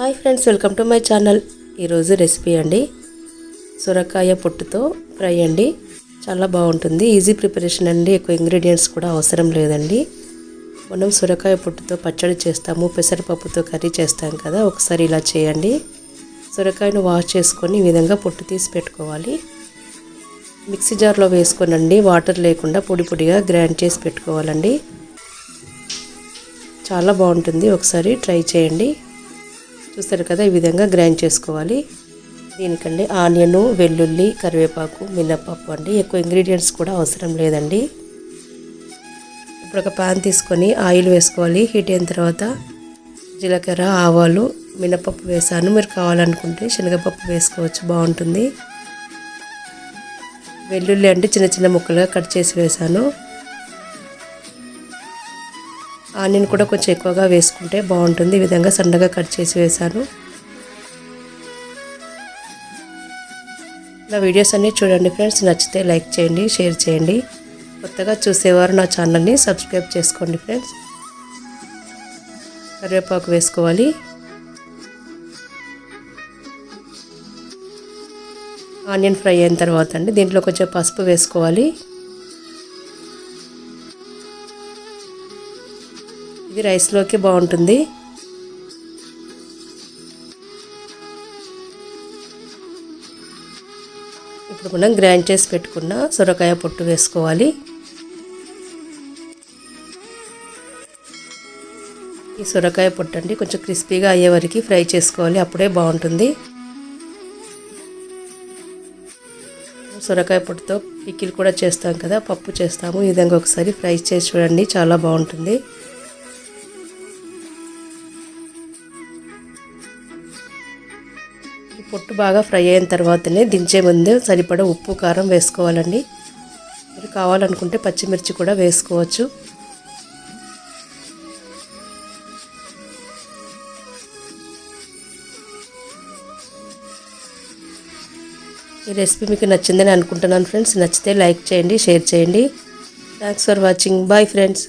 Hi friends welcome to my channel. ఈరోజు recipe అండి. సొరకాయ పొట్టుతో ఫ్రై అండి. చాలా బాగుంటుంది. ఈజీ ప్రిపరేషన్ అండి. ఎక్కువ ఇంగ్రీడియంట్స్ కూడా అవసరం లేదండి. మనం సొరకాయ పొట్టుతో పచ్చడి చేస్తాము పెసరపప్పుతో కర్రీ చేస్తాం కదా ఒకసారి ఇలా చేయండి. సొరకాయను వాష్ చేసుకొని ఈ విధంగా పొట్టు తీసి పెట్టుకోవాలి. మిక్సీ జార్లో వేసుకోనండి. వాటర్ లేకుండా పొడి పొడిగా గ్రైండ్ చేసి పెట్టుకోవాలండి. చాలా బాగుంటుంది. ఒకసారి ట్రై చేయండి. చూస్తారు కదా ఈ విధంగా గ్రైండ్ చేసుకోవాలి. దీనికండి ఆనియన్ వెల్లుల్లి కరివేపాకు మినపప్పు అండి. ఎక్కువ ఇంగ్రీడియంట్స్ కూడా అవసరం లేదండి. ఇప్పుడు ఒక పాన్ తీసుకొని ఆయిల్ వేసుకోవాలి. హీట్ అయిన తర్వాత జీలకర్ర ఆవాలు మినపప్పు వేసాను. మీరు కావాలనుకుంటే శనగపప్పు వేసుకోవచ్చు బాగుంటుంది. వెల్లుల్లి అంటే చిన్న చిన్న ముక్కలుగా కట్ చేసి వేసాను. ఆనియన్ కూడా కొంచెం ఎక్కువగా వేసుకుంటే బాగుంటుంది. ఈ విధంగా సన్నగా కట్ చేసి వేసాను నా వీడియోస్ అన్నీ చూడండి ఫ్రెండ్స్. నచ్చితే లైక్ చేయండి షేర్ చేయండి. కొత్తగా చూసేవారు నా ఛానల్ని సబ్స్క్రైబ్ చేసుకోండి ఫ్రెండ్స్. కరివేపాకు వేసుకోవాలి. ఆనియన్ ఫ్రై అయిన తర్వాత అండి దీంట్లో కొంచెం పసుపు వేసుకోవాలి. ఇది రైస్లోకి బాగుంటుంది. ఇప్పుడు మనం గ్రైండ్ చేసి పెట్టుకున్న సొరకాయ పొట్టు వేసుకోవాలి. ఈ సొరకాయ పొట్టు అండి కొంచెం క్రిస్పీగా అయ్యే వరకు ఫ్రై చేసుకోవాలి అప్పుడే బాగుంటుంది. సొరకాయ పొట్టుతో పిక్కిలు కూడా చేస్తాం కదా పప్పు చేస్తాము. ఈ విధంగా ఒకసారి ఫ్రై చేసి చూడండి చాలా బాగుంటుంది. ఈ పొట్టు బాగా ఫ్రై అయిన తర్వాతనే దించే ముందు సరిపడా ఉప్పు కారం వేసుకోవాలండి. మీరు కావాలనుకుంటే పచ్చిమిర్చి కూడా వేసుకోవచ్చు. ఈ రెసిపీ మీకు నచ్చిందని అనుకుంటున్నాను ఫ్రెండ్స్. నచ్చితే లైక్ చేయండి షేర్ చేయండి. Thanks for watching bye friends